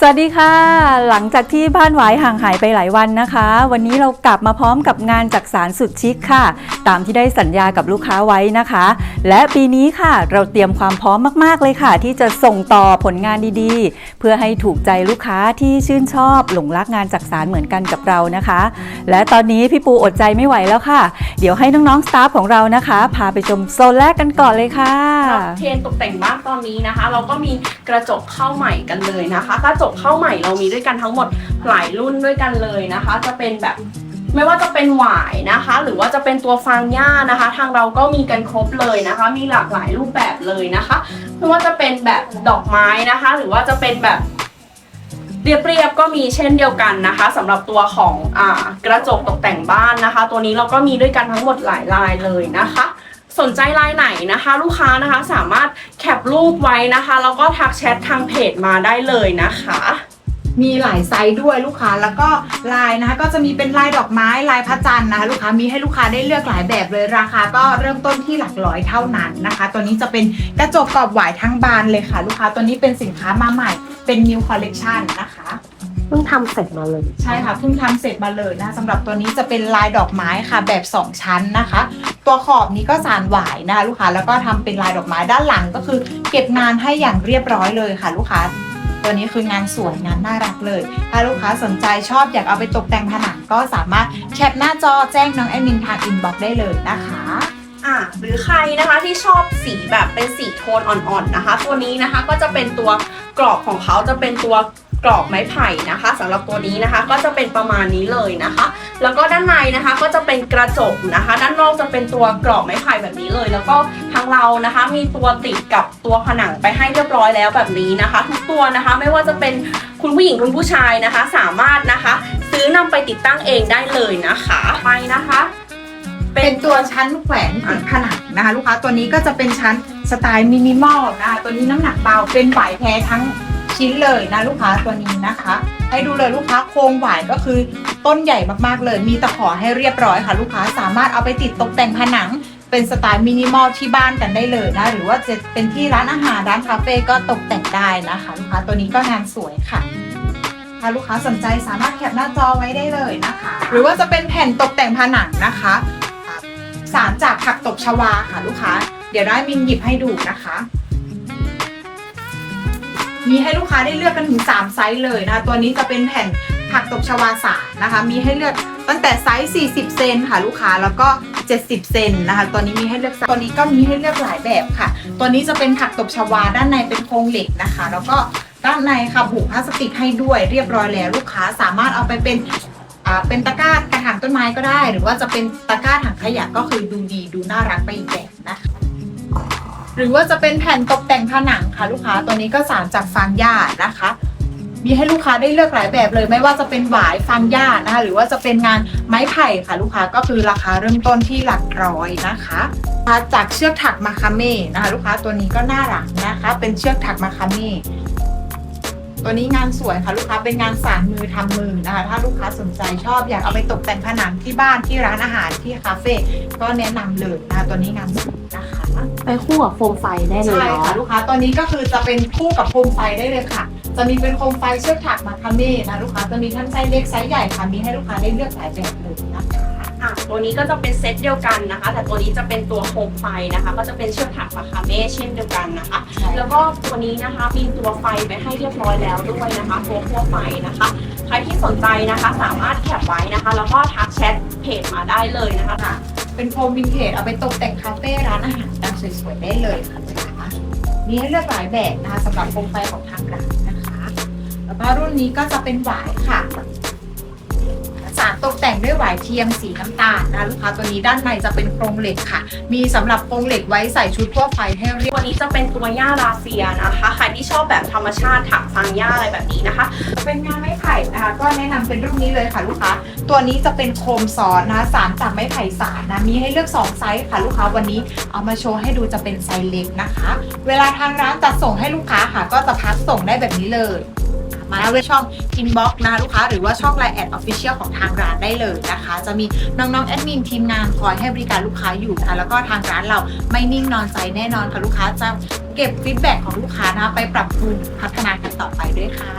สวัสดีค่ะ หลังจากที่บ้านหวายห่างหายไปหลายวันนะคะ วันนี้เรากลับมาพร้อมกับงานจักสารสุดชิคค่ะ ตามที่ได้สัญญากับลูกค้าไว้นะคะ และปีนี้ค่ะเราเตรียมความพร้อมมากๆเลยค่ะ ที่จะส่งต่อผลงานดีๆ เพื่อให้ถูกใจลูกค้าที่ชื่นชอบ หลงรักงานจักสารเหมือนกันกับเรานะคะ และตอนนี้พี่ปูอดใจไม่ไหวแล้วค่ะ เดี๋ยวให้น้องๆสตาฟของเรานะคะ พาไปชมโซนแรกกันก่อนเลยค่ะเทรนตกแต่งบ้านตอนนี้นะคะ เราก็มีกระจกเข้าใหม่กันเลยนะคะกระจกเข้าใหม่เรามีด้วยกันทั้งหมดหลายรุ่นด้วยกันเลยนะคะ จะเป็นแบบไม่ว่าจะเป็นหวายนะคะ หรือว่าจะเป็นตัวฟางหญ้านะคะ ทางเราก็มีกันครบเลยนะคะ มีหลากหลายรูปแบบเลยนะคะไม่ว่าจะเป็นแบบดอกไม้นะคะ หรือว่าจะเป็นแบบเรียบๆก็มีเช่นเดียวกันนะคะสำหรับตัวของอ่ากระจกตกแต่งบ้านนะคะ ตัวนี้เราก็มีด้วยกันทั้งหมดหลายลายเลยนะคะ สนใจลายไหนนะคะ ลูกค้านะคะสามารถแคปรูปไว้นะคะ แล้วก็ทักแชททางเพจมาได้เลยนะคะมีหลายไซส์ด้วยลูกค้าแล้วก็ลายนะคะก็จะมีเป็นลายดอกไม้ลายพระจันทร์นะคะลูกค้ามีให้ลูกค้าได้เลือกหลายแบบเลยราคาก็เริ่มต้นที่หลักร้อยเท่านั้นนะคะ ตัวนี้จะเป็นกระจกกรอบหวายทั้งบานเลยค่ะ ลูกค้าตัวนี้เป็นสินค้ามาใหม่เป็น new collection นะคะ เพิ่งทำเสร็จมาเลย ใช่ค่ะเพิ่งทำเสร็จมาเลยนะสำหรับตัวนี้จะเป็นลายดอกไม้ค่ะแบบ 2 ชั้นนะคะ ตัวขอบนี้ก็สานหวายนะคะลูกค้าแล้วก็ทำเป็นลายดอกไม้ด้านหลังก็คือ เก็บงานให้อย่างเรียบร้อยเลยค่ะ ลูกค้า ตัวนี้คืองานสวยงานน่ารักเลย ถ้าลูกค้าสนใจชอบอยากเอาไปตกแต่งผนังก็สามารถแคปหน้าจอแจ้งน้องแอดมินทางอินบ็อกซ์ได้เลยนะคะ อะหรือใครนะคะที่ชอบสีแบบเป็นสีโทนอ่อนๆนะคะ ตัวนี้นะคะก็จะเป็นตัวกรอบของเขาจะเป็นตัว กรอบไม้ไผ่นะคะสำหรับตัวนี้นะคะก็จะเป็นประมาณนี้เลยนะคะ แล้วก็ด้านในนะคะก็จะเป็นกระจกนะคะ ด้านนอกจะเป็นตัวกรอบไม้ไผ่แบบนี้เลย แล้วก็ทางเรานะคะ มีตัวติดกับตัวผนังไปให้เรียบร้อยแล้วแบบนี้นะคะ ทุกตัวนะคะไม่ว่าจะเป็นคุณผู้หญิงคุณผู้ชายนะคะ สามารถนะคะ ซื้อนำไปติดตั้งเองได้เลยนะคะไปนะคะเป็นตัวชั้นแขวนติดผนังนะคะ ลูกค้าตัวนี้ก็จะเป็นชั้นสไตล์มินิมอลนะคะตัวนี้น้ำหนักเบาเป็นหวายแท้ทั้ง ชิ้นเลยนะลูกค้าตัวนี้นะคะ ให้ดูเลยลูกค้าโครงหวายก็คือต้นใหญ่มากๆเลย มีตะขอให้เรียบร้อยค่ะ ลูกค้าสามารถเอาไปติดตกแต่งผนังเป็นสไตล์มินิมอลที่บ้านกันได้เลยนะ หรือว่าจะเป็นที่ร้านอาหารร้านคาเฟ่ก็ตกแต่งได้นะคะลูกค้าตัวนี้ก็งานสวยค่ะถ้าลูกค้าสนใจสามารถแคปหน้าจอไว้ได้เลยนะคะ หรือว่าจะเป็นแผ่นตกแต่งผนังนะคะสารจากผักตบชวาค่ะลูกค้า เดี๋ยวได้มินหยิบให้ดูนะคะ มีให้ลูกค้าได้เลือกกันถึง 3 ไซส์เลยนะคะ ตัวนี้จะเป็นแผ่นผักตบชวาสารนะคะ มีให้เลือกตั้งแต่ไซส์ 40 เซนค่ะลูกค้าแล้วก็ 70 เซนนะคะ ตัวนี้มีให้เลือกตัวนี้ก็มีให้เลือกหลายแบบค่ะ ตัวนี้จะเป็นผักตบชวาด้านในเป็นโครงเหล็กนะคะ แล้วก็ด้านในค่ะผูกพลาสติกให้ด้วยเรียบร้อยแล้วลูกค้าสามารถเอาไปเป็นอ่าเป็นตะกร้ากระถางต้นไม้ก็ได้ หรือว่าจะเป็นตะกร้าถังขยะก็คือดูดีดูน่ารักไปอีกแบบนะคะ หรือว่าจะเป็นแผ่นตกแต่งผนังค่ะลูกค้าตัวนี้ก็สารจากฟางหญ้านะคะ มีให้ลูกค้าได้เลือกหลายแบบเลย ไม่ว่าจะเป็นหวายฟางหญ้านะคะ หรือว่าจะเป็นงานไม้ไผ่ค่ะลูกค้าก็คือราคาเริ่มต้นที่หลักร้อยนะคะมาจากเชือกถักมาคาเม่นะคะ ลูกค้าตัวนี้ก็น่ารักนะคะ เป็นเชือกถักมาคาเม่ตัวนี้งานสวยค่ะลูกค้าเป็นงานสานมือทำมือนะคะ ถ้าลูกค้าสนใจชอบอยากเอาไปตกแต่งผนังที่บ้านที่ร้านอาหารที่คาเฟ่ก็แนะนำเลยนะคะตัวนี้งานสวยนะคะ ไปคู่กับโฟมไฟได้เลยใช่เนาะ ค่ะลูกค้าตัวนี้ก็คือจะเป็นคู่กับโคมไฟได้เลยค่ะ จะมีเป็นโคมไฟเชือกถักมาคาเม่นะลูกค้าจะมีทั้งไซส์เล็กไซส์ใหญ่ค่ะมีให้ลูกค้าได้เลือกหลายแบบเลยนะคะอะตัวนี้ก็จะเป็นเซตเดียวกันนะคะ แต่ตัวนี้จะเป็นตัวโคมไฟนะคะ ก็จะเป็นเชือกถักมาคาเม่เช่นเดียวกันนะคะ แล้วก็ตัวนี้นะคะมีตัวไฟไปให้เรียบร้อยแล้วด้วยนะคะตัวขั้วไฟนะคะ ใครที่สนใจนะคะสามารถแคปไว้นะคะ แล้วก็ทักแชทเพจมาได้เลยนะคะ เป็นโฟมวินเทจเอาไปตกแต่งคาเฟ่ร้านอาหารต่างสวยๆได้เลยค่ะลูกค้ามีให้เลือกหลายแบบนะคะสำหรับโคมไฟของทางร้านนะคะ แล้วก็รุ่นนี้ก็จะเป็นหวายค่ะ ตกแต่งด้วยหวายเทียมสีน้ำตาลนะคะลูกค้าตัวนี้ด้านในจะเป็นโครงเหล็กค่ะ มีสำหรับโครงเหล็กไว้ใส่ชุดทั่วไปให้เรียบตัวนี้จะเป็นตัวหญ้าราเซียนะคะ ใครที่ชอบแบบธรรมชาติถักฟางหญ้าอะไรแบบนี้นะคะ เป็นงานไม้ไผ่นะคะก็แนะนำเป็นรุ่นนี้เลยค่ะลูกค้าตัวนี้จะเป็นโคมซ้อนนะคะสารจากไม้ไผ่สารนะมีให้เลือก 2 ไซส์ค่ะลูกค้าวันนี้เอามาโชว์ให้ดูจะเป็นไซส์เล็กนะคะ เวลาทางร้านจัดส่งให้ลูกค้าค่ะ ก็จะพับส่งได้แบบนี้เลย มาเว็บช่อง inbox นะคะลูกค้าหรือว่าช่อง line แอด official ของทางร้านได้เลยนะคะ จะมีน้องๆแอดมินทีมงานคอยให้บริการลูกค้าอยู่นะคะแล้วก็ทางร้านเราไม่นิ่งนอนใจแน่นอนค่ะลูกค้าจะเก็บฟีดแบ็กของลูกค้านะคะไปปรับปรุงพัฒนากันต่อไปด้วยค่ะ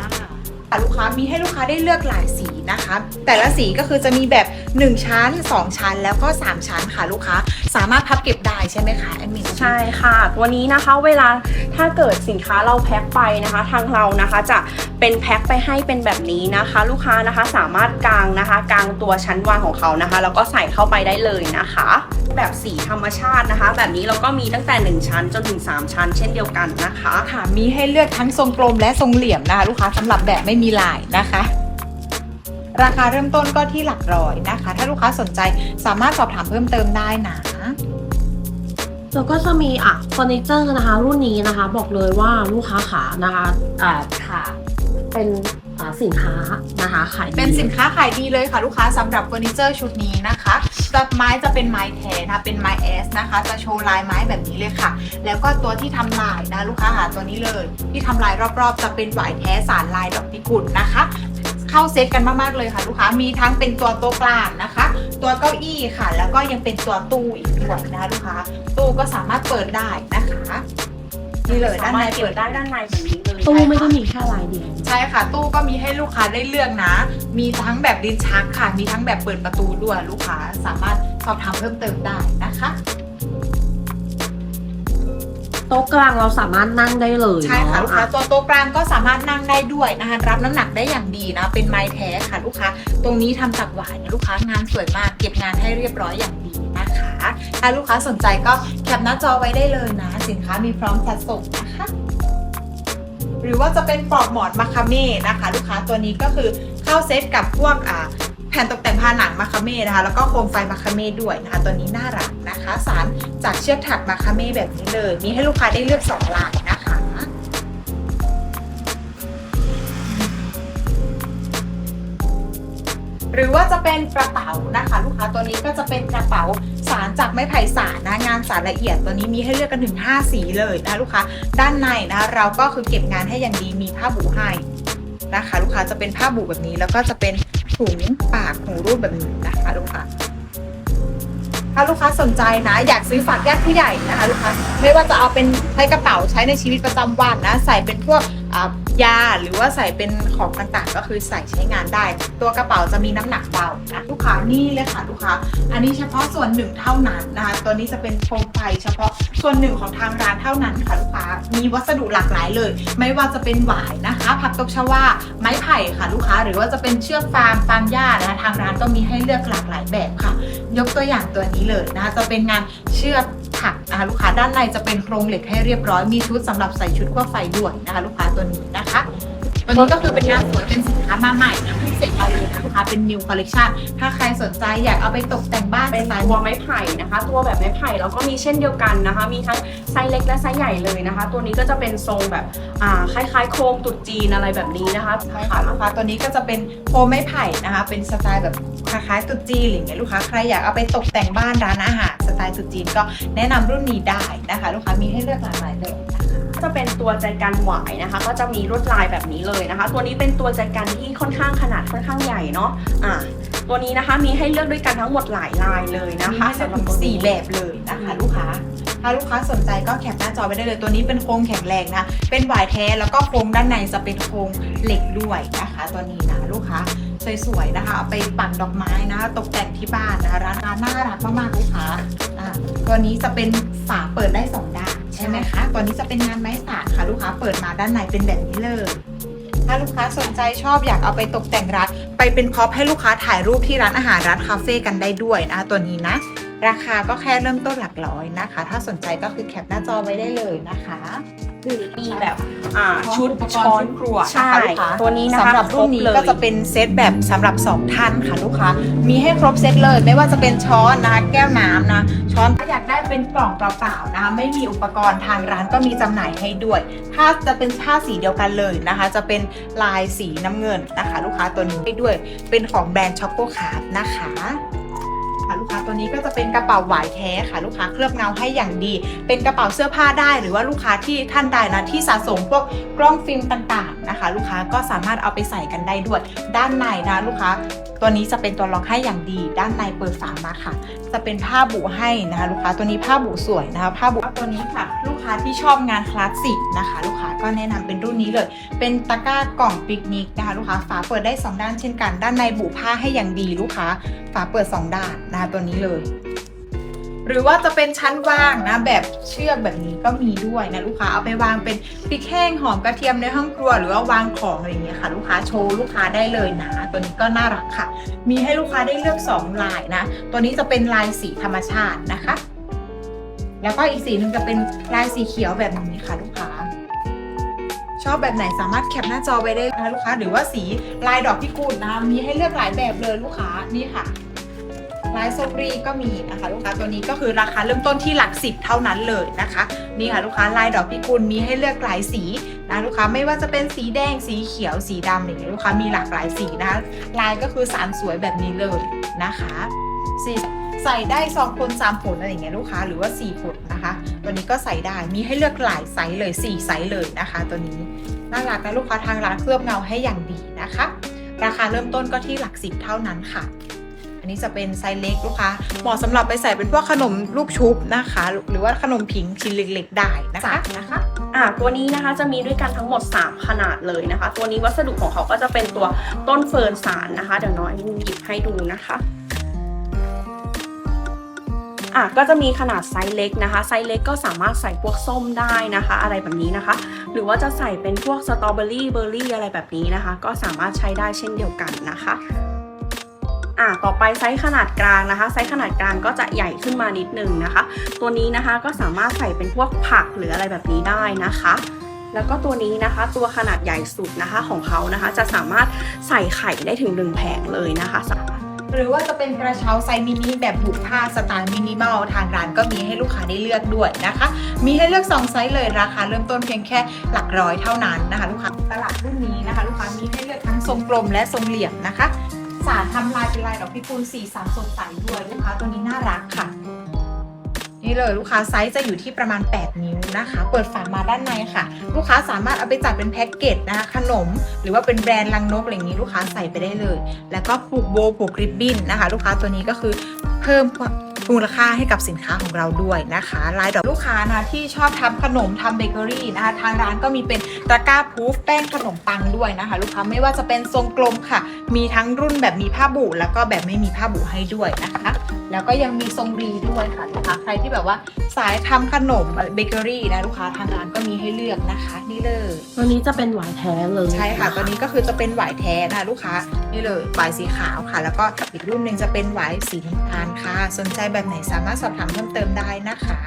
ค่ะลูกค้ามีให้ลูกค้าได้เลือกหลายสีนะคะ แต่ละสีก็คือจะมีแบบ 1 ชั้น 2 ชั้นแล้วก็ 3 ชั้นค่ะลูกค้า สามารถพับเก็บได้ใช่ไหมคะแอดมินใช่ค่ะ ตัวนี้นะคะเวลาถ้าเกิดสินค้าเราแพ็คไปนะคะ ทางเรานะคะจะเป็นแพ็คไปให้เป็นแบบนี้นะคะ ลูกค้านะคะสามารถกางนะคะกางตัวชั้นวางของเขานะคะ แล้วก็ใส่เข้าไปได้เลยนะคะ แบบสีธรรมชาตินะคะ แบบนี้เราก็มีตั้งแต่ 1 ชั้นจนถึง 3 ชั้น เช่นเดียวกันนะคะค่ะมีให้เลือกทั้งทรงกลมและทรงเหลี่ยมนะคะ ลูกค้าสำหรับแบบไม่มีลายนะคะราคาเริ่มต้นก็ที่หลักร้อยนะคะ ถ้าลูกค้าสนใจสามารถสอบถามเพิ่มเติมได้นะ แล้วก็จะมีอะเฟอร์นิเจอร์นะคะ รุ่นนี้นะคะ บอกเลยว่าลูกค้าขานะคะอ่าค่ะเป็นสินค้านะคะขายดีเป็นสินค้าขายดีเลยค่ะลูกค้าสำหรับเฟอร์นิเจอร์ชุดนี้นะคะจะไม้จะเป็นไม้แท้นะเป็นไม้เอสนะคะ จะโชว์ลายไม้แบบนี้เลยค่ะ แล้วก็ตัวที่ทำลายนะลูกค้าหาตัวนี้เลย ที่ทำลายรอบๆ จะเป็นหวายแท้สารลายดอกพิกุลนะคะ เข้าเซตกันมากๆเลยค่ะลูกค้ามีทั้งเป็นตัวโต๊ะกลางนะคะ ตัวเก้าอี้ค่ะ แล้วก็ยังเป็นตัวตู้อีกด้วยนะคะลูกค้า ตู้ก็สามารถเปิดได้นะคะนี่เลยด้านในเก็เปิบดได้ได้ด้านในแบบนี้เลยตู้ไม่ได้มีแค่ลายเดียวใช่ค่ะ ตู้ก็มีให้ลูกค้าได้เลือกนะ มีทั้งแบบลิ้นชักค่ะ มีทั้งแบบเปิดประตูด้วยลูกค้าสามารถสอบถามเพิ่มเติมได้นะคะ โต๊ะกลางเราสามารถนั่งได้เลยใช่ค่ะเนาลูกค้าตัวโต๊ะกลางก็สามารถนั่งได้ด้วยนะคะรับน้ำหนักได้อย่างดีนะ เป็นไม้แท้ค่ะลูกค้า ตรงนี้ทำจากหวายนะลูกค้างานสวยมากเก็บงานให้เรียบร้อยอย่างดีนะคะ ถ้าลูกค้าสนใจก็แคปหน้าจอไว้ได้เลยนะ สินค้ามีพร้อมจัดส่งนะคะหรือว่าจะเป็นปลอกหมอนมาคาเม่นะคะ ลูกค้าตัวนี้ก็คือเข้าเซตกับพวกอ่าแผ่นตกแต่งผ้าหนังมาคาเม่นะคะ แล้วก็โคมไฟมาคาเม่ด้วยนะคะ ตัวนี้น่ารักนะคะ สารจากเชือกถักมาคาเม่แบบนี้เลย มีให้ลูกค้าได้เลือกสองลายนะคะหรือว่าจะเป็นกระเป๋านะคะ ลูกค้าตัวนี้ก็จะเป็นกระเป๋าสารจากไม้ไผ่สารนะงานสารละเอียดตัวนี้มีให้เลือกกันถึง 5 สีเลยนะลูกค้าด้านในนะคะเราก็คือเก็บงานให้อย่างดีมีผ้าบูให้นะคะ ลูกค้าจะเป็นผ้าบูแบบนี้แล้วก็จะเป็น ถุงปากของรูปแบบนี้นะคะลูกค้าถ้าลูกค้าสนใจนะ อยากซื้อฝากญาติผู้ใหญ่นะคะลูกค้าไม่ว่าจะเอาเป็นใช้กระเป๋าใช้ในชีวิตประจำวันนะ ใส่เป็นพวก ยาหรือว่าใส่เป็นของต่างๆ ก็คือใส่ใช้งานได้ ตัวกระเป๋าจะมีน้ำหนักเบานะลูกค้านี่เลยค่ะลูกค้า อันนี้เฉพาะส่วนหนึ่งเท่านั้นนะคะ ตัวนี้จะเป็นโคมไฟเฉพาะส่วนหนึ่งของทางร้านเท่านั้นค่ะลูกค้า มีวัสดุหลากหลายเลย ไม่ว่าจะเป็นหวายนะคะผักตบชวาไม้ไผ่ค่ะลูกค้า หรือว่าจะเป็นเชือกฟางฟางหญ้านะคะทางร้านก็มีให้เลือกหลากหลายแบบค่ะ ยกตัวอย่างตัวนี้เลยนะคะจะเป็นงานเชือก ถักนะคะลูกค้าด้านในจะเป็นโครงเหล็กให้เรียบร้อยมีชุดสำหรับใส่ชุดขั้วไฟด้วยนะคะลูกค้าตัวนี้นะคะตัวนี้ก็คือเป็นงานสวยเป็นสินค้ามาใหม่นะเพิ่งเสร็จมาเลยนะลูกค้าเป็น new collection ถ้าใครสนใจอยากเอาไปตกแต่งบ้านเป็นสไตล์ตัวไม้ไผ่นะคะ ตัวแบบไม้ไผ่เราก็มีเช่นเดียวกันนะคะ มีทั้งไซส์เล็กและไซส์ใหญ่เลยนะคะ ตัวนี้ก็จะเป็นทรงแบบอ่าคล้ายๆ โครงตรุดจีนอะไรแบบนี้นะคะใช่ค่ะลูกค้าตัวนี้ก็จะเป็นโคมไม้ไผ่นะคะ เป็นสไตล์แบบคล้ายๆตุ๊ดจีนอะไรอย่างเงี้ยลูกค้าใครอยากเอาไปตกแต่งบ้านร้านอาหารส ไตล์ตุ๊ดจีนก็แนะนำรุ่นนี้ได้นะคะ ลูกค้ามีให้เลือกหลากหลายเลยนะคะก็จะเป็นตัวใจกันหวายนะคะ ก็จะมีลวดลายแบบนี้เลยนะคะ ตัวนี้เป็นตัวใจกันที่ค่อนข้างขนาดค่อนข้างใหญ่เนาะอ่าตัวนี้นะคะมีให้เลือกด้วยกันทั้งหมดหลายลายเลยนะมีคะให้เลือกสำหรับถึงตัวนี้ สี่แบบเลยนะคะลูกค้า ถ้าลูกค้าสนใจก็แคปหน้าจอไปได้เลย ตัวนี้เป็นโครงแข็งแรงนะ เป็นหวายแท้แล้วก็โครงด้านในจะเป็นโครงเหล็กด้วยนะคะ ตัวนี้นะลูกค้า สวยๆนะคะเอาไปปักดอกไม้นะคะตกแต่งที่บ้านนะคะร้านร้านน่ารักมากๆลูกค้าอ่าตัวนี้จะเป็นฝาเปิดได้สองด้านใช่ไหมคะตัวนี้จะเป็นงานไม้สานค่ะ ลูกค้าเปิดมาด้านในเป็นแบบนี้เลยถ้าลูกค้าสนใจชอบอยากเอาไปตกแต่งร้านไปเป็นพ็อพให้ลูกค้าถ่ายรูปที่ร้านอาหารร้านคาเฟ่กันได้ด้วยนะตัวนี้นะ ราคาก็แค่เริ่มต้นหลักร้อยนะคะ ถ้าสนใจก็คือแคปหน้าจอไว้ได้เลยนะคะ มีแบบอ่าชุดอุปกรณ์ช้อนชุดครัวใช่นะคะลูกค้าตัวนี้นะคะสำหรับรุ่นนี้คบเลยก็จะเป็นเซตแบบสำหรับ 2 ท่านค่ะลูกค้ามีให้ครบเซตเลย ไม่ว่าจะเป็นช้อนนะคะแก้วน้ำนะช้อนถ้าอยากได้เป็นกล่องเปล่าๆนะคะไม่มีอุปกรณ์ทางร้านก็มีจำหน่ายให้ด้วย ถ้าจะเป็นผ้าสีเดียวกันเลยนะคะ จะเป็นลายสีน้ำเงินนะคะ ลูกค้าตัวนี้ให้ด้วยเป็นของแบรนด์ช็อกโกคาร์นะคะ ค่ะลูกค้าตัวนี้ก็จะเป็นกระเป๋าหวายแท้ค่ะลูกค้าเคลือบเงาให้อย่างดี เป็นกระเป๋าเสื้อผ้าได้หรือว่าลูกค้าที่ท่านใดนะที่สะสมพวกกล้องฟิล์มต่างๆนะคะ ลูกค้าก็สามารถเอาไปใส่กันได้ด้วยด้านในนะลูกค้าตัวนี้จะเป็นตัวล็อกให้อย่างดี ด้านในเปิดฝามาค่ะ จะเป็นผ้าบุให้นะคะ ลูกค้าตัวนี้ผ้าบุสวยนะคะผ้าบุตัวนี้ค่ะ ลูกค้าที่ชอบงานคลาสสิกนะคะ ลูกค้าก็แนะนำเป็นรุ่นนี้เลย เป็นตะกร้ากล่องปิกนิกนะคะ ลูกค้าฝาเปิดได้ 2 ด้านเช่นกัน ด้านในบุผ้าให้อย่างดีลูกค้าฝาเปิด 2 ด้านนะคะตัวนี้เลย หรือว่าจะเป็นชั้นวางนะ แบบเชือกแบบนี้ก็มีด้วยนะลูกค้าเอาไปวางเป็นพริกแห้งหอมกระเทียมในห้องครัว หรือว่าวางของอะไรอย่างเงี้ยค่ะ ลูกค้าโชว์ลูกค้าได้เลยนะ ตัวนี้ก็น่ารักค่ะ มีให้ลูกค้าได้เลือก 2 ลายนะ ตัวนี้จะเป็นลายสีธรรมชาตินะคะ แล้วก็อีกสีหนึ่งจะเป็นลายสีเขียวแบบนี้ค่ะ ลูกค้าชอบแบบไหนสามารถแคปหน้าจอไปได้นะคะลูกค้า หรือว่าสีลายดอกพิกุลนะคะมีให้เลือกหลายแบบเลยลูกค้านี่ค่ะ ลายโซบรีก็มีนะคะลูกค้าตัวนี้ก็คือราคาเริ่มต้นที่หลักสิบเท่านั้นเลยนะคะนี่ค่ะลูกค้าลายดอกพิกุลมีให้เลือกหลายสีนะลูกค้าไม่ว่าจะเป็นสีแดงสีเขียวสีดำอย่างเงี้ยลูกค้ามีหลากหลายสีนะคะลายก็คือสารสวยแบบนี้เลยนะคะสีใส่ได้สองผลสามผลอะไรอย่างเงี้ยลูกค้าหรือว่าสี่ผลนะคะตัวนี้ก็ใส่ได้มีให้เลือกหลายไซส์เลยสี่ไซส์เลยนะคะ ตัวนี้น่ารักนะลูกค้าทางร้านเคลือบเงาให้อย่างดีนะคะ ราคาเริ่มต้นก็ที่หลักสิบเท่านั้นค่ะ นนี้จะเป็นไซส์เล็กลูกค้าเหมาะสำหรับไปใส่เป็นพวกขนมลูกชุบนะคะ หรือว่าขนมผิงชิ้นเล็กๆได้นะคะนะคะอ่าตัวนี้นะคะจะมีด้วยกันทั้งหมด 3 ขนาดเลยนะคะ ตัวนี้วัสดุของเขาก็จะเป็นตัวต้นเฟิร์นสารนะคะ เดี๋ยวน้อยหยิบให้ดูนะคะอะก็จะมีขนาดไซส์เล็กนะคะ ไซส์เล็กก็สามารถใส่พวกส้มได้นะคะ อะไรแบบนี้นะคะ หรือว่าจะใส่เป็นพวกสตรอเบอรี่เบอร์รี่อะไรแบบนี้นะคะ ก็สามารถใช้ได้เช่นเดียวกันนะคะ อะต่อไปไซส์ขนาดกลางนะคะ ไซส์ขนาดกลางก็จะใหญ่ขึ้นมานิดนึงนะคะ ตัวนี้นะคะก็สามารถใส่เป็นพวกผักหรืออะไรแบบนี้ได้นะคะ แล้วก็ตัวนี้นะคะตัวขนาดใหญ่สุดนะคะของเขานะคะ จะสามารถใส่ไข่ได้ถึงหนึ่งแผงเลยนะคะสามารถหรือว่าจะเป็นกระเช้าไซส์มินิแบบบุผ้าสไตล์มินิมอลทางร้านก็มีให้ลูกค้าได้เลือกด้วยนะคะ มีให้เลือก 2 ไซส์เลยราคาเริ่มต้นเพียงแค่หลักร้อยเท่านั้นนะคะ ลูกค้าตลับรุ่นนี้นะคะ ลูกค้ามีให้เลือกทั้งทรงกลมและทรงเหลี่ยมนะคะ สารทำลายเป็นลายดอกพิกุลสีสันสดใสด้วยลูกค้าตัวนี้น่ารักค่ะ นี่เลยลูกค้าไซส์จะอยู่ที่ประมาณ 8 นิ้วนะคะ เปิดฝามาด้านในค่ะ ลูกค้าสามารถเอาไปจัดเป็นแพ็กเกจนะคะขนม หรือว่าเป็นแบรนด์ลังนกอะไรอย่างนี้ลูกค้าใส่ไปได้เลย แล้วก็ผูกโบผูกริบบิ้นนะคะ ลูกค้าตัวนี้ก็คือเพิ่ม มูลค่าให้กับสินค้าของเราด้วยนะคะลายดอกลูกค้านะที่ชอบทำขนมทำเบเกอรี่นะคะทางร้านก็มีเป็นตะกร้าพูฟแป้งขนมปังด้วยนะคะ ลูกค้าไม่ว่าจะเป็นทรงกลมค่ะ มีทั้งรุ่นแบบมีผ้าบุแล้วก็แบบไม่มีผ้าบุให้ด้วยนะคะแล้วก็ยังมีทรงรีด้วยค่ะลูกค้าใครที่แบบว่าสายทำขนมเบเกอรี่นะลูกค้าทางร้านก็มีให้เลือกนะคะนี่เลยตัวนี้จะเป็นหวายแท้เลยใช่ค่ะตัวนี้ก็คือจะเป็นหวายแท้นะคะลูกค้านี่เลยหวายสีขาวค่ะ แล้วก็อีกรุ่นหนึ่งจะเป็นหวายสีน้ำตาลค่ะสนใจแบบไหนสามารถสอบถามเพิ่มเติมได้นะคะ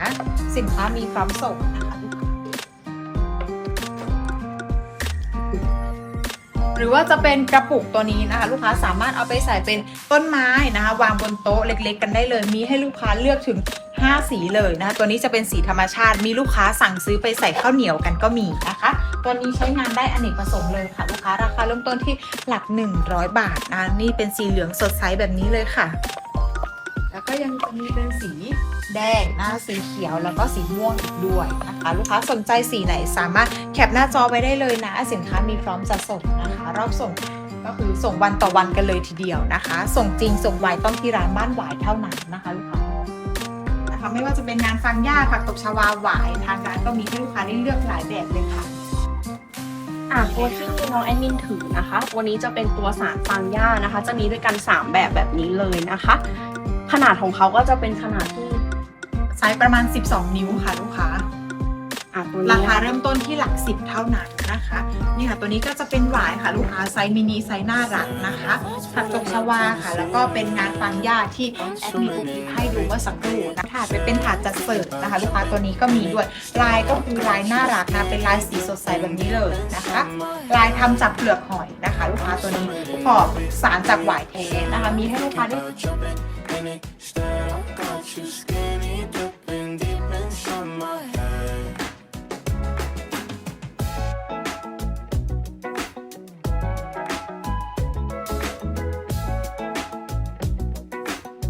สินค้ามีพร้อมส่งนะคะหรือว่าจะเป็นกระปุกตัวนี้นะคะ ลูกค้าสามารถเอาไปใส่เป็นต้นไม้นะคะ วางบนโต๊ะเล็ก ๆ กันได้เลย มีให้ลูกค้าเลือกถึง 5 สีเลยนะคะ ตัวนี้จะเป็นสีธรรมชาติ มีลูกค้าสั่งซื้อไปใส่ข้าวเหนียวกันก็มีนะคะ ตัวนี้ใช้งานได้อเนกประสงค์เลยค่ะ ลูกค้าราคาเริ่มต้นที่หลัก 100 บาทนะนี่เป็นสีเหลืองสดใสแบบนี้เลยค่ะ ก็ยังจะมีเป็นสีแดงนะสีเขียวแล้วก็สีม่วงอีกด้วยนะคะ ลูกค้าสนใจสีไหนสามารถแคปหน้าจอไว้ได้เลยนะ สินค้ามีพร้อมจะส่งนะคะ รอบส่งก็คือส่งวันต่อวันกันเลยทีเดียวนะคะ ส่งจริงส่งไวต้องที่ร้านบ้านหวายเท่านั้นนะคะลูกค้านะคะไม่ว่าจะเป็นงานฟังหญ้าผักตบชวาหวายทางร้านก็มีให้ลูกค้าได้เลือกหลายแบบเลยค่ะอะตัวที่น้องแอดมินถือนะคะตัวนี้จะเป็นตัวสารฟางหญ้านะคะ จะมีด้วยกัน 3 แบบแบบนี้เลยนะคะ ขนาดของเขาก็จะเป็นขนาดที่ไซส์ประมาณ 12 นิ้วค่ะลูกค้าอะตัวรานี้คาเริ่มต้นที่หลักสิบเท่านั้นนะคะนี่ค่ะตัวนี้ก็จะเป็นหวายค่ะลูกค้าไซส์มินิไซส์น่ารักนะคะผักตบชวาค่ะ แล้วก็เป็นงานฟังหญ้าที่แอดมินคลิปให้ดูเมื่อสักครู่นะถาดไปเป็นถาดจัดเสิร์ฟนะคะ ลูกค้าตัวนี้ก็มีด้วยลายก็คือลายน่ารักนะเป็นลายสีสดใสแบบนี้เลยนะคะ ลายทำจากเปลือกหอยนะคะ ลูกค้าตัวนี้ขอบสารจากหวายแท้นะคะ มีให้ลูกค้าได้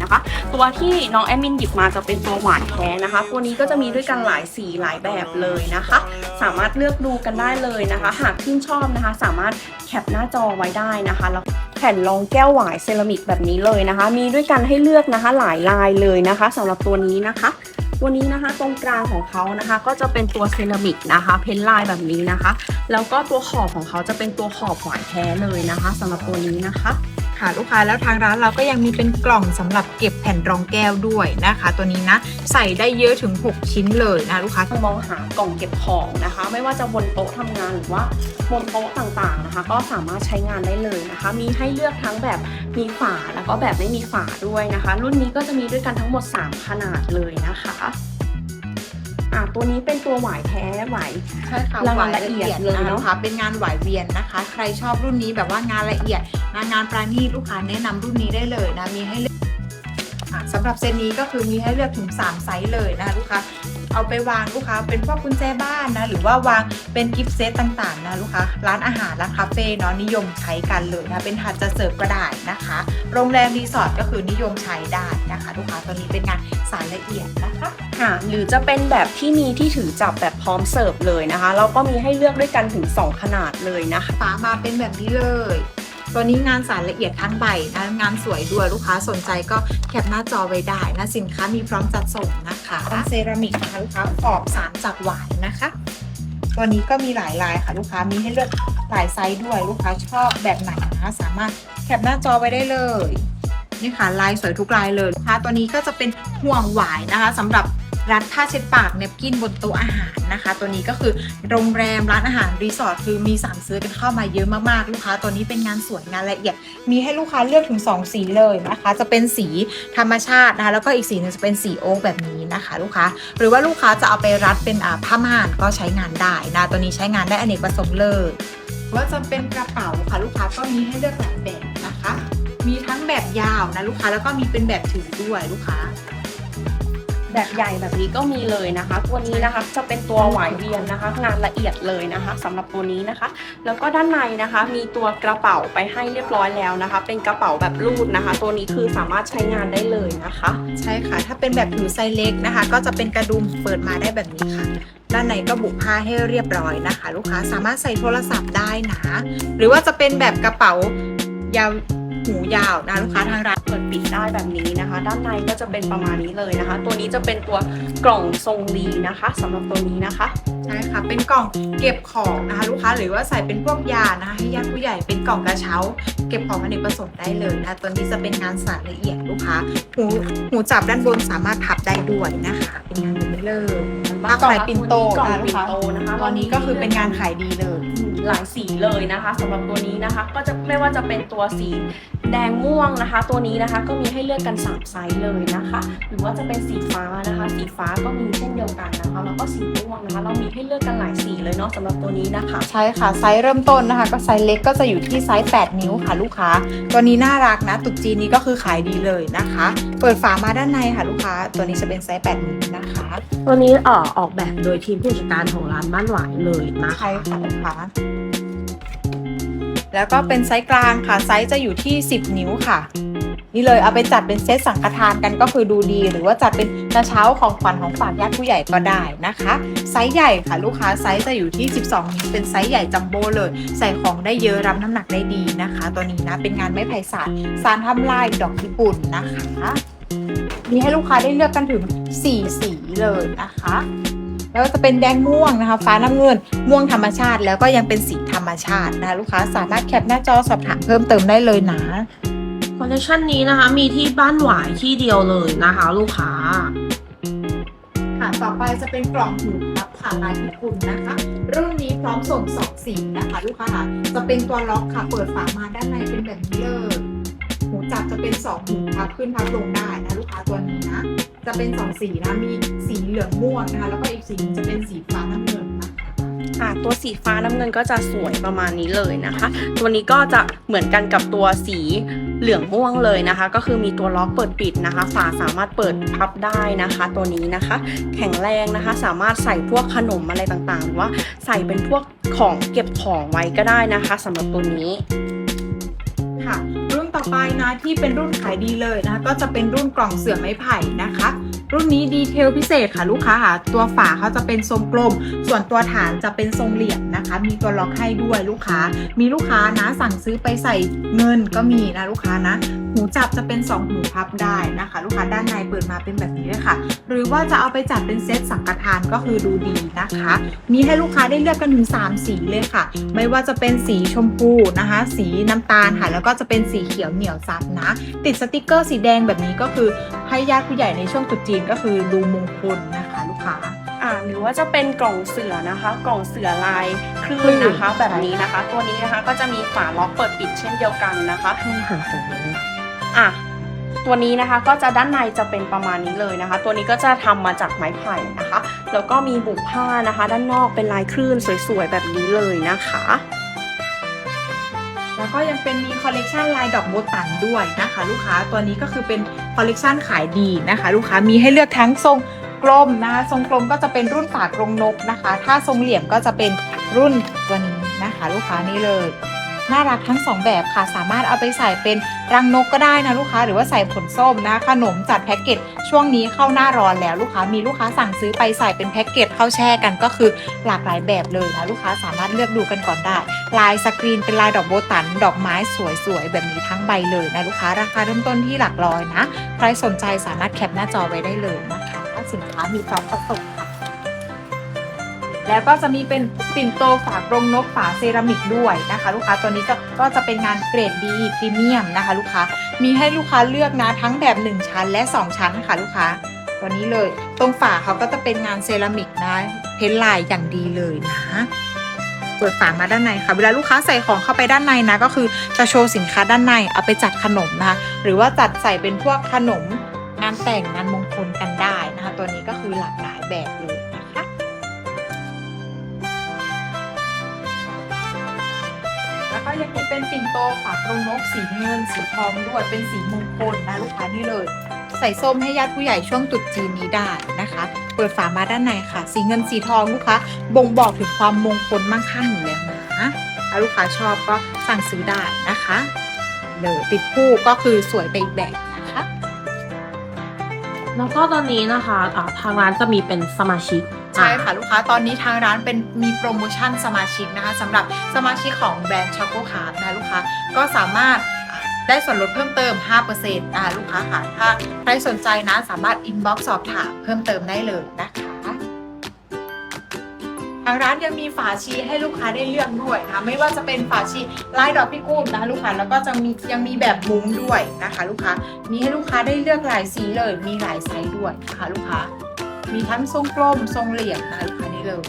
นะคะตัวที่น้องแอมินหยิบมาจะเป็นตัวหวานแท้นะคะ ตัวนี้ก็จะมีด้วยกันหลายสีหลายแบบเลยนะคะ สามารถเลือกดูกันได้เลยนะคะ หากชื่นชอบนะคะ สามารถแคปหน้าจอไว้ได้นะคะแล้ว แผ่นรองแก้วหวายเซรามิกแบบนี้เลยนะคะ มีด้วยกันให้เลือกนะคะหลายลายเลยนะคะสำหรับตัวนี้นะคะ ตัวนี้นะคะตรงกลางของเขานะคะ ก็จะเป็นตัวเซรามิกนะคะ เพ้นลายแบบนี้นะคะ แล้วก็ตัวขอบของเขาจะเป็นตัวขอบหวายแท้เลยนะคะสำหรับตัวนี้นะคะ ค่ะลูกค้าแล้วทางร้านเราก็ยังมีเป็นกล่องสำหรับเก็บแผ่นรองแก้วด้วยนะคะ ตัวนี้นะใส่ได้เยอะถึง 6 ชิ้นเลยนะลูกค้ามองหากล่องเก็บของนะคะ ไม่ว่าจะบนโต๊ะทำงานหรือว่าบนโต๊ะต่างๆนะคะ ก็สามารถใช้งานได้เลยนะคะ มีให้เลือกทั้งแบบมีฝาแล้วก็แบบไม่มีฝาด้วยนะคะ รุ่นนี้ก็จะมีด้วยกันทั้งหมด 3 ขนาดเลยนะคะ อะตัวนี้เป็นตัวหวายแท้หวาย ใช่ค่ะรายหวายละละเอีเอียยดดเลยนะเนอะลูกค้าเป็นงานหวายเวียนนะคะ ใครชอบรุ่นนี้แบบว่างานละเอียดนะงานปราณีตลูกค้าแนะนำรุ่นนี้ได้เลยนะมีให้เลือกอะสำหรับเซตนี้ก็คือมีให้เลือกถึง 3 ไซส์เลยนะคะลูกค้า เอาไปวางลูกค้าเป็นพวกกุญแจบ้านนะหรือว่าวางเป็นกิฟต์เซตต่างๆนะลูกค้าร้านอาหารร้านคาเฟ่เนาะนิยมใช้กันเลยนะเป็นถาดจะเสิร์ฟก็ได้นะคะ โรงแรมรีสอร์ทก็คือนิยมใช้ได้นะคะ ลูกค้าตัวนี้เป็นงานสายละเอียดนะคะค่ะหรือจะเป็นแบบที่มีที่ถือจับแบบพร้อมเสิร์ฟเลยนะคะเราก็มีให้เลือกด้วยกันถึง 2 ขนาดเลยนะคะฝามาเป็นแบบนี้เลย ตัวนี้งานสารละเอียดทั้งใบนะงานสวยด้วยลูกค้าสนใจก็แคปหน้าจอไว้ได้นะสินค้ามีพร้อมจัดส่งนะคะเป็นเซรามิกนะคะลูกค้าขอบสารจากหวานนะคะ ตัวนี้ก็มีหลายลายค่ะลูกค้ามีให้เลือกหลายไซส์ด้วยลูกค้าชอบแบบไหนนะคะสามารถแคปหน้าจอไว้ได้เลยนี่ค่ะลายสวยทุกลายเลยลูกค้าตัวนี้ก็จะเป็นห่วงหวายนะคะสำหรับ รัดผ้าเช็ดปากเนปกินบนโต๊ะอาหารนะคะ ตัวนี้ก็คือโรงแรมร้านอาหารรีสอร์ทคือมีสั่งซื้อกันเข้ามาเยอะมากๆ ลูกค้าตัวนี้เป็นงานสวยงานละเอียด มีให้ลูกค้าเลือกถึง 2 สีเลยนะคะ จะเป็นสีธรรมชาตินะคะแล้วก็อีกสีหนึงจะเป็นสีโอ๊กแบบนี้นะคะ ลูกค้า หรือว่าลูกค้าจะเอาไปรัดเป็นผ้าม่านก็ใช้งานได้นะตัวนี้ใช้งานได้อเนกประสงค์เลยว่าจะเป็นกระเป๋าค่ะลูกค้าก็มีให้เลือกหลายแบบนะคะ มีทั้งแบบยาวนะลูกค้าแล้วก็มีเป็นแบบถือด้วยลูกค้า แบบใหญ่แบบนี้ก็มีเลยนะคะ ตัวนี้นะคะจะเป็นตัวหวายเวียนนะคะ งานละเอียดเลยนะคะสำหรับตัวนี้นะคะ แล้วก็ด้านในนะคะ มีตัวกระเป๋าไปให้เรียบร้อยแล้วนะคะ เป็นกระเป๋าแบบรูดนะคะ ตัวนี้คือสามารถใช้งานได้เลยนะคะ ใช่ค่ะ ถ้าเป็นแบบถือไซส์เล็กนะคะ ก็จะเป็นกระดุมเปิดมาได้แบบนี้ค่ะด้านในก็บุผ้าให้เรียบร้อยนะคะ ลูกค้าสามารถใส่โทรศัพท์ได้นะ หรือว่าจะเป็นแบบกระเป๋ายาวหูยาวนะลูกค้าทางร้าน ปิดปิดได้แบบนี้นะคะ ด้านในก็จะเป็นประมาณนี้เลยนะคะ ตัวนี้จะเป็นตัวกล่องทรงลีนะคะสำหรับตัวนี้นะคะใช่ค่ะเป็นกล่องเก็บของนะคะลูกค้าหรือว่าใส่เป็นพวกยานะคะให้ญาติผู้ใหญ่เป็นกล่องกระเช้า เก็บของอเนกประสงค์ได้เลยนะคะตัวนี้จะเป็นงานสารละเอียดลูกค้าหูหูจับด้านบนสามารถพับได้ด้วยนะคะ เป็นงานแบบนี้เลยผ้าไหมปิ่นโตกล่องนะลูปิ่กนค้าโตนะคะตอนนี้ก็คือเป็นงานขายดีเลย หลายสีเลยนะคะสำหรับตัวนี้นะคะก็จะไม่ว่าจะเป็นตัวสีแดงม่วงนะคะ ตัวนี้นะคะก็มีให้เลือกกันสามไซส์เลยนะคะ หรือว่าจะเป็นสีฟ้านะคะ สีฟ้าก็มีเช่นเดียวกันนะคะแล้วก็สีม่วงนะคะ เรามีให้เลือกกันหลายสีเลยเนาะสำหรับตัวนี้นะคะ ใช่ค่ะไซส์เริ่มต้นนะคะ ก็ไซส์เล็กก็จะอยู่ที่ไซส์ 8 นิ้วค่ะลูกค้า ตัวนี้น่ารักนะ ตุกจีนนี้ก็คือขายดีเลยนะคะ เปิดฝามาด้านในค่ะลูกค้า ตัวนี้จะเป็นไซส์ 8 นิ้วนะคะ ตัวนี้เอ่อออกแบบโดยทีมผู้จัดการของร้านบ้านหวายเลยนะคะใช่ค่ะลูกค้า แล้วก็เป็นไซส์กลางค่ะไซส์จะอยู่ที่ 10 นิ้วค่ะ นี่เลยเอาไปจัดเป็นเซตสังฆทานกันก็คือดูดี หรือว่าจัดเป็นกระเช้าของขวัญของฝากญาติผู้ใหญ่ก็ได้นะคะ ไซส์ใหญ่ค่ะลูกค้าไซส์จะอยู่ที่ 12 นิ้วเป็นไซส์ใหญ่จัมโบ้เลย ใส่ของได้เยอะรับน้ำหนักได้ดีนะคะ ตัวนี้นะเป็นงานไม้ไผ่สารสารทำลายดอกญี่ปุ่นนะคะมีให้ลูกค้าได้เลือกกันถึง 4 สีเลยนะคะ แล้วก็จะเป็นแดงม่วงนะคะ ฟ้าน้ำเงินม่วงธรรมชาติ แล้วก็ยังเป็นสีธรรมชาตินะคะลูกค้าสามารถแคปหน้าจอสอบถามเพิ่มเติมได้เลยนะคอลเลคชันนี้นะคะ มีที่บ้านหวายที่เดียวเลยนะคะ ลูกค้าค่ะต่อไปจะเป็นกล่องหูพับค่ะลายญี่ปุ่นนะคะรุ่นนี้พร้อมส่งสองสีนะคะ ลูกค้าค่ะจะเป็นตัวล็อกค่ะ เปิดฝามาด้านในเป็นแบบนี้เลยหู จับจะเป็นสองหูพับขึ้นพับลงได้นะลูกค้าตัวนี้นะ จะเป็นสองสีนะ มีสีเหลืองม่วงนะคะ แล้วก็อีกสีหนึงจะเป็นสีฟ้าน้ำเงินนะคะค่ะตัวสีฟ้าน้ำเงินก็จะสวยประมาณนี้เลยนะคะ ตัวนี้ก็จะเหมือนกันกับตัวสีเหลืองม่วงเลยนะคะ ก็คือมีตัวล็อกเปิดปิดนะคะ ฝาสามารถเปิดพับได้นะคะ ตัวนี้นะคะ แข็งแรงนะคะ สามารถใส่พวกขนมอะไรต่างๆ หรือว่าใส่เป็นพวกของเก็บของไว้ก็ได้นะคะสำหรับตัวนี้ค่ะรุ่น ต่อไปนะที่เป็นรุ่นขายดีเลยนะคะก็จะเป็นรุ่นกล่องเสื่อไม้ไผ่นะคะ รุ่นนี้ดีเทลพิเศษค่ะลูกค้าค่ะ ตัวฝาเขาจะเป็นทรงกลม ส่วนตัวฐานจะเป็นทรงเหลี่ยมนะคะ มีตัวล็อกให้ด้วยลูกค้า มีลูกค้านะสั่งซื้อไปใส่เงินก็มีนะลูกค้านะหูจับจะเป็น 2 หูพับได้นะคะ ลูกค้าด้านในเปิดมาเป็นแบบนี้เลยค่ะ หรือว่าจะเอาไปจัดเป็นเซตสังฆทานก็คือดูดีนะคะ มีให้ลูกค้าได้เลือกกันถึง 3 สีเลยค่ะ ไม่ว่าจะเป็นสีชมพูนะคะ สีน้ำตาลค่ะ แล้วก็จะเป็นสีเขียวเหนียวซับนะ ติดสติกเกอร์สีแดงแบบนี้ก็คือให้ญาติผู้ใหญ่ในช่วงตรุษจีนก็คือดูมงคลนะคะลูกค้าอ่าหรือว่าจะเป็นกล่องเสือนะคะ กล่องเสือลายคลื่คลื่นนนะคะ แบบนี้นะคะ ตัวนี้นะคะก็จะมีฝาล็อกเปิดปิดเช่นเดียวกันนะคะให้หาของมันอะตัวนี้นะคะก็จะด้านในจะเป็นประมาณนี้เลยนะคะ ตัวนี้ก็จะทำมาจากไม้ไผ่นะคะ แล้วก็มีบุผ้านะคะ ด้านนอกเป็นลายคลื่นสวยๆแบบนี้เลยนะคะ แล้วก็ยังเป็นมีคอลเลกชันลายดอกโบตันด้วยนะคะ ลูกค้าตัวนี้ก็คือเป็นคอลเลกชันขายดีนะคะ ลูกค้ามีให้เลือกทั้งทรงกลมนะคะทรงกลมก็จะเป็นรุ่นฝากรงนกนะคะ ถ้าทรงเหลี่ยมก็จะเป็นรุ่นตัวนี้นะคะ ลูกค้านี่เลย น่ารักทั้งสองแบบค่ะ สามารถเอาไปใส่เป็นรังนกก็ได้นะลูกค้าหรือว่าใส่ผลส้มนะขนมจัดแพ็กเกจช่วงนี้เข้าหน้าร้อนแล้วลูกค้ามีลูกค้าสั่งซื้อไปใส่เป็นแพ็กเกจเข้าแช่กันก็คือหลากหลายแบบเลยนะลูกค้าสามารถเลือกดูกันก่อนได้ ลายสกรีนเป็นลายดอกโบตัน ดอกไม้สวยๆแบบนี้ทั้งใบเลยนะลูกค้าราคาเริ่มต้นที่หลักร้อยนะ ใครสนใจสามารถแคปหน้าจอไว้ได้เลยนะคะสินค้ามีพร้อมประสงค่ะ แล้วก็จะมีเป็นปิ่นโตฝากรงนกฝาเซรามิกด้วยนะคะ ลูกค้าตัวนี้จะก็จะเป็นงานเกรดดีพรีเมียมนะคะ ลูกค้ามีให้ลูกค้าเลือกนะทั้งแบบ 1 ชั้นและ 2 ชั้นค่ะลูกค้าตัวนี้เลย ตรงฝาเขาก็จะเป็นงานเซรามิกนะเพ้นลายอย่างดีเลยนะเปิดฝามาด้านในค่ะเวลาลูกค้าใส่ของเข้าไปด้านในนะก็คือจะโชว์สินค้าด้านในเอาไปจัดขนมนะคะหรือว่าจัดใส่เป็นพวกขนมงานแต่งงานมงคลกันได้นะคะ ตัวนี้ก็คือหลากหลายแบบเลย แล้วก็ยังมีเป็นปิ่นโตฝากรงนกสีเงินสีทองด้วยเป็นสีมงคลนะลูกค้านี่เลย ใส่ส้มให้ญาติผู้ใหญ่ช่วงตรุษจีนนี้ได้นะคะ เปิดฝามาด้านในค่ะ สีเงินสีทองลูกค้าบ่งบอกถึงความมงคลมั่งคั่งอยู่แล้วนะถ้าลูกค้าชอบก็สั่งซื้อได้นะคะเลยติดคู่ก็คือสวยไปอีกแบบนะคะ แล้วก็ตอนนี้นะคะอ่าทางร้านจะมีเป็นสมาชิก ใช่ค่ะลูกค้าตอนนี้ทางร้านเป็นมีโปรโมชั่นสมาชิกนะคะสำหรับสมาชิกของแบรนด์ช็อกโกคาร์นะคะลูกค้าก็สามารถอ่าได้ส่วนลดเพิ่มเติม 5%นะคะลูกค้าค่ะถ้าใครสนใจนะสามารถอินบ็อกซ์สอบถามเพิ่มเติมได้เลยนะคะทางร้านยังมีฝาชีให้ลูกค้าได้เลือกด้วยนะคะไม่ว่าจะเป็นฝาชีลายดอกพิกุลนะคะลูกค้าแล้วก็จะมียังมีแบบมุ้งด้วยนะคะ ลูกค้ามีให้ลูกค้าได้เลือกหลายสีเลยมีหลายไซส์ด้วยนะคะลูกค้า มีทั้งทรงกลมทรงเหลี่ยมนะคะลูกค้านี่เลย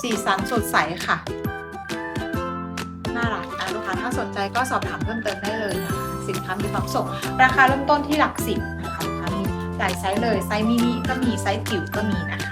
สีสันสดใสค่ะ น่ารักนะลูกค้าถ้าสนใจก็สอบถามเพิ่มเติมได้เลยนะคะสินค้ามีความส่ง ราคาเริ่มต้นที่หลักสิบนะคะลูกค้ามีหลายไซส์เลยไซส์มินิก็มีไซส์จิ๋วก็มีนะคะ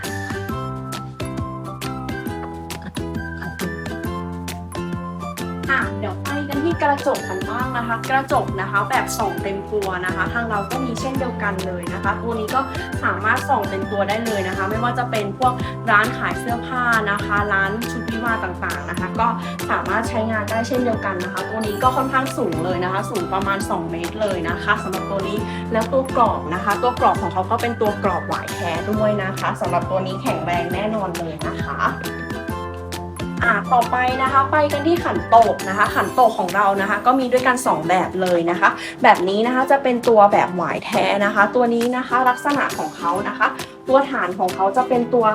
จกกันบ้างนะคะ กระจกนะคะแบบส่องเต็มตัวนะคะ ทางเราก็มีเช่นเดียวกันเลยนะคะ ตัวนี้ก็สามารถส่องเต็มตัวได้เลยนะคะ ไม่ว่าจะเป็นพวกร้านขายเสื้อผ้านะคะ ร้านชุดวิวาต่างๆนะคะ ก็สามารถใช้งานได้เช่นเดียวกันนะคะ ตัวนี้ก็ค่อนข้างสูงเลยนะคะ สูงประมาณ 2 เมตรเลยนะคะสำหรับตัวนี้แล้วตัวกรอบนะคะ ตัวกรอบของเขาก็เป็นตัวกรอบหวายแท้ด้วยนะคะสำหรับตัวนี้แข็งแรงแน่นอนเลยนะคะ อะต่อไปนะคะไปกันที่ขันโตกนะคะ ขันโตกของเรานะคะ ก็มีด้วยกัน 2 แบบเลยนะคะ แบบนี้นะคะจะเป็นตัวแบบหวายแท้นะคะ ตัวนี้นะคะลักษณะของเขานะคะ ตัวฐานของเขาจะเป็นตัว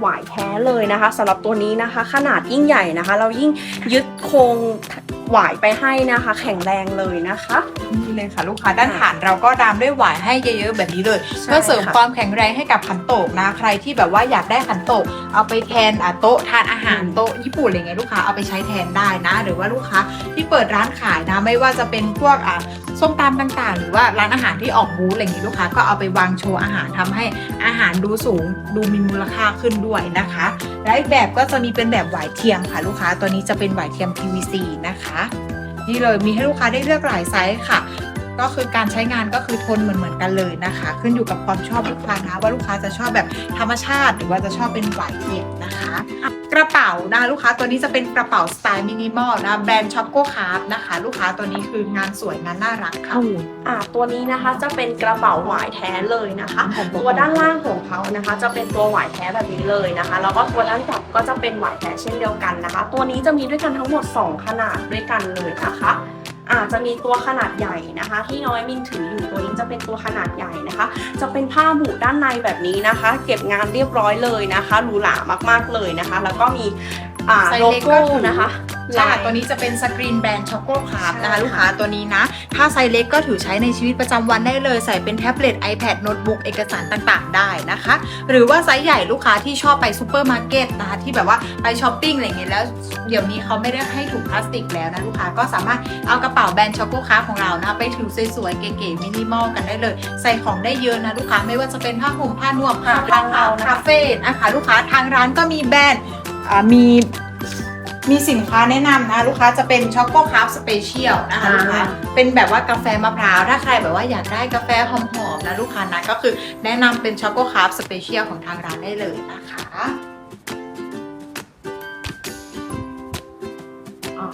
หวายแท้เลยนะคะสำหรับตัวนี้นะคะ ขนาดยิ่งใหญ่นะคะ เรายิ่งยึดโครงหวายไปให้นะคะ แข็งแรงเลยนะคะเลยค่ะลูกค้าด้านฐานเราก็ดามด้วยหวายให้เยอะๆแบบนี้เลยใช่เพื่อเสริมค่ะความแข็งแรงให้กับขันโตกนะใครที่แบบว่าอยากได้ขันโตก เอาไปแทนอะโต๊ะทานอาหารอืมโต๊ะญี่ปุ่นอะไรเงี้ยลูกค้าเอาไปใช้แทนได้นะ หรือว่าลูกค้าที่เปิดร้านขายนะไม่ว่าจะเป็นพวกอะส้มตำต่างๆ หรือว่าร้านอาหารที่ออกบูธอะไรอย่างงี้ลูกค้าก็เอาไปวางโชว์อาหารทำให้อาหารดูสูง ดูมีมูลค่าขึ้นด้วยนะคะและอีกแบบก็จะมีเป็นแบบหวายเทียมค่ะลูกค้าตัวนี้จะเป็นหวายเทียม PVC นะคะ นี่เลยมีให้ลูกค้าได้เลือกหลายไซส์ค่ะ ก็คือการใช้งานก็คือทนเหมือนเหมือนๆกันเลยนะคะ ขึ้นอยู่กับความชอบลูกค้านะว่าลูกค้าจะชอบแบบธรรมชาติ หรือว่าจะชอบเป็นหวายเทียมนะคะกระเป๋านะคะลูกค้าตัวนี้จะเป็นกระเป๋าสไตล์มินิมอลนะแบรนด์ช็อปโกคาร์นะคะ ลูกค้าตัวนี้คืองานสวยงานน่ารักค่ะอ่าตัวนี้นะคะจะเป็นกระเป๋าหวายแท้เลยนะคะ ตัวด้านล่างของเขานะคะ จะเป็นตัวหวายแท้แบบนี้เลยนะคะ แล้วก็ตัวด้านจับก็จะเป็นหวายแท้เช่นเดียวกันนะคะ ตัวนี้จะมีด้วยกันทั้งหมด 2 ขนาดด้วยกันเลยนะคะ อาจจะมีตัวขนาดใหญ่นะคะ ที่น้อยมินถืออยู่ตัวนี้จะเป็นตัวขนาดใหญ่นะคะ จะเป็นผ้าบุด้านในแบบนี้นะคะ เก็บงานเรียบร้อยเลยนะคะหรูหรามากๆเลยนะคะ แล้วก็มีอ่าไซส์โลเล็กก็โก้ถือนะคะใช่ลา ค่ะยตัวนี้จะเป็นสกรีนแบรนด์ช็อกโกคาร์ใช่นะคะ ลูกค้าตัวนี้นะ ถ้าไซส์เล็กก็ถือใช้ในชีวิตประจำวันได้เลย ใส่เป็นแท็บเล็ต iPad โน้ตบุ๊กเอกสารต่างๆ ได้นะคะ หรือว่าไซส์ใหญ่ลูกค้าที่ชอบไปซูเปอร์มาร์เก็ตนะคะ ที่แบบว่าไปช้อปปิ้งอะไรอย่างเงี้ยแล้ว เดี๋ยวนี้เขาไม่ได้ให้ถุงพลาสติกแล้วนะลูกค้าก็สามารถเอากระเป๋าแบรนด์ช็อกโกคาร์ของเรานะคะไปถือสวยๆเก๋ๆมินิมอลกันได้เลย ใส่ของได้เยอะนะลูกค้าไม่ว่าจะเป็นผ้าห่มผ้านวมค่ะทางเราคาเฟ่นะคะลูกค้าทางร้านก็มีแบรนด์อ่ามี มีสินค้าแนะนำนะคะลูกค้าจะเป็นช็อกโกคราฟสเปเชียลนะคะอ่าลูกค้าเป็นแบบว่ากาแฟมะพร้าว ถ้าใครแบบว่าอยากได้กาแฟหอมๆนะลูกค้านะก็คือแนะนำเป็นช็อกโกคราฟสเปเชียลของทางร้านได้เลยนะคะอ่า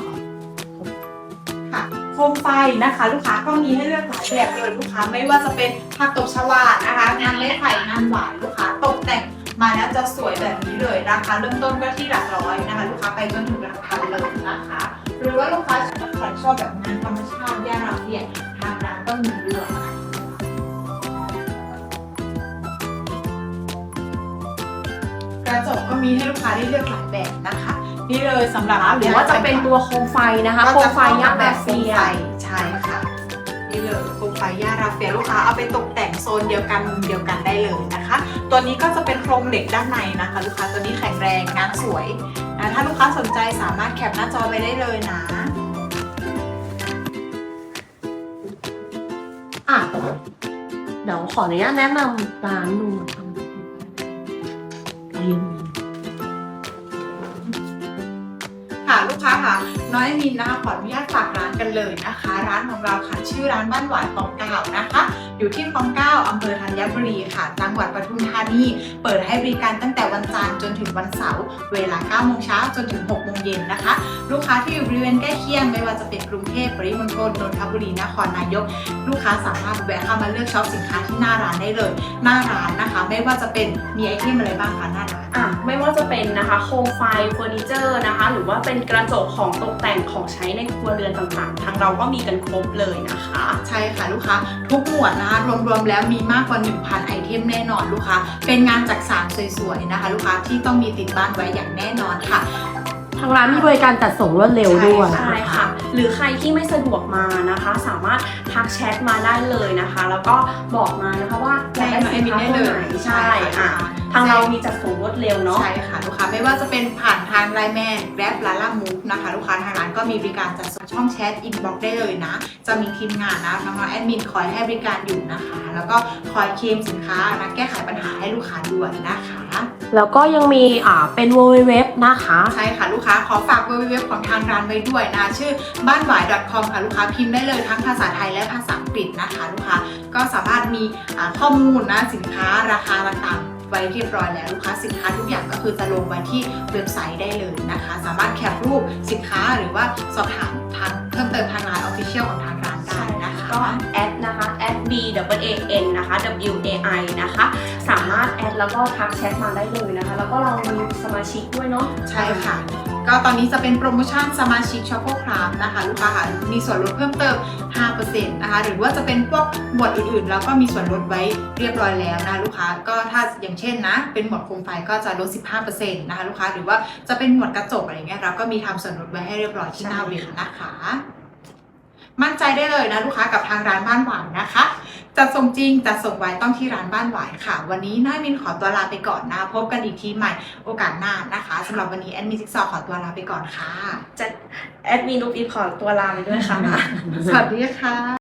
ค่ะโคมไฟนะคะ ลูกค้าก็มีให้เลือกหลายแบบเลยลูกค้าไม่ว่าจะเป็นผักตบชวานะคะ งานไม้ไผ่งานหวานลูกค้าตกแต่ง มาแล้วจะสวยแบบนี้เลยนะคะเริ่มต้นก็ที่หลักร้อยนะคะลูกค้าไปจนถึงหลักพันเลยนะคะ หรือว่าลูกค้าใครชอบแบบงานธรรมชาติย่าราเรียนทางร้านก็มีเลือกนะคะกระจกก็มีให้ลูกค้าได้เลือกหลายแบบนะคะ นี่เลยสำหรับหรือว่าจะเป็นตัวโคมไฟนะคะโคมไฟย่างแบบเฟียใช่ค่ะ นี่เลยโคมไฟย่าราเฟียลูกค้าเอาไปตกแต่งโซนเดียวกันมุมเดียวกันได้เลยนะคะ ตัวนี้ก็จะเป็นโครงเหล็กด้านในนะคะ ลูกค้าตัวนี้แข็งแรงงานสวยนะถ้าลูกค้าสนใจสามารถแคปหน้าจอไปได้เลยนะอะเดี๋ยวขออนุญาตแนะนำร้านดูนะคะอืมค่ะลูกค้าค่ะ น้อยมินนะคะขออนุญาตฝากร้านกันเลยนะคะ ร้านของเราค่ะชื่อร้านบ้านหวานคลองเก้านะคะ อยู่ที่คลองเก้าอำเภอธัญบุรีค่ะ จังหวัดปทุมธานีเปิดให้บริการตั้งแต่วันจันทร์จนถึงวันเสาร์เวลา9โมงเช้าจนถึง6โมงเย็นนะคะ ลูกค้าที่อยู่บริเวณใกล้เคียงไม่ว่าจะเป็นกรุงเทพปริมณฑลนนทบุรีนครนายก ลูกค้าสามารถแวะเข้ามาเลือกช็อปสินค้าที่หน้าร้านได้เลย หน้าร้านนะคะ ไม่ว่าจะเป็นมีไอเทมอะไรบ้างคะหน้าร้านอะไม่ว่าจะเป็นนะคะโคมไฟเฟอร์นิเจอร์นะคะ หรือว่าเป็นกระจกของตกแต่งของใช้ในครัวเรือนต่างๆ ทางเราก็มีกันครบเลยนะคะ ใช่ค่ะลูกค้าทุกหมวดนะคะรวมๆแล้วมีมากกว่า 1,000 ไอเทมแน่นอนลูกค้าเป็นงานจักสานสวยๆนะคะ ลูกค้าที่ต้องมีติดบ้านไว้อย่างแน่นอนค่ะทางร้านมีบริการจัดส่งรวดเร็วด้วยใช่ค่ะ หรือใครที่ไม่สะดวกมานะคะ สามารถทักแชทมาได้เลยนะคะ แล้วก็บอกมานะคะว่าอยากได้สินค้าตัวไหนใช่อะทางเรามีจัดส่งรวดเร็วเนาะ ใช่ค่ะลูกค้าไม่ว่าจะเป็นผ่านทางไลน์แมนแกร็บลาล่ามูฟนะคะ ลูกค้าทางร้านก็มีบริการจัดส่งช่องแชทอินบ็อกได้เลยนะ จะมีทีมงานนะน้องๆแอดมินคอยให้บริการอยู่นะคะ แล้วก็คอยเคลมสินค้านะแก้ไขปัญหาให้ลูกค้าด้วยนะคะ แล้วก็ยังมีอ่าเป็น w w w นะคะ ใช่ค่ะลูกค้าขอฝากเว็บของทางร้านไว้ด้วยนะ ชื่อบ้านหวาย .com ค่ะลูกค้าพิมพ์ได้เลยทั้งภาษาไทยและภาษาอังกฤษนะคะ ลูกค้าก็สามารถมีอ่าข้อมูลนะสินค้าราคาต่างๆ ไว้เรียบร้อยแล้วลูกค้าสินค้าทุกอย่างก็คือจะลงมาที่เว็บไซต์ได้เลยนะคะ สามารถแคปรูปสินค้าหรือว่าสอบถามทางเพิ่มเติมทางไลน์ออฟฟิเชียลของทางร้านได้นะคะก็แอดนะคะ b w a n นะคะ w a i นะคะ สามารถแอดแล้วก็ทักแชทมาได้เลยนะคะ แล้วก็เรามีสมาชิกด้วยเนาะ ใช่ค่ะ ก็ตอนนี้จะเป็นโปรโมชั่นสมาชิกช็อปโปครามนะคะลูกค้าค่ะมีส่วนลดเพิ่มเติม 5%นะคะ หรือว่าจะเป็นพวกหมวดอื่นๆ แล้วก็มีส่วนลดไว้เรียบร้อยแล้วนะะลูกค้า ก็ถ้าอย่างเช่นนะ เป็นหมวดโคมไฟก็จะลด 15%นะคะลูกค้า หรือว่าจะเป็นหมวดกระจกอะไรเงี้ยเราก็มีทำส่วนลดไว้ให้เรียบร้อยที่หน้าเว็บนะคะ มั่นใจได้เลยนะลูกค้ากับทางร้านบ้านหวานนะคะจะส่งจริงจะส่งไว้ต้องที่ร้านบ้านหวานค่ะ วันนี้น้ามินขอตัวลาไปก่อนนะ พบกันอีกทีใหม่โอกาสหน้านะคะสำหรับวันนี้แอดมินซิกซอขอตัวลาไปก่อนค่ะจะแอดมินลูกอีฟขอตัวลาไปด้วยค่ะ สวัสดีค่ะ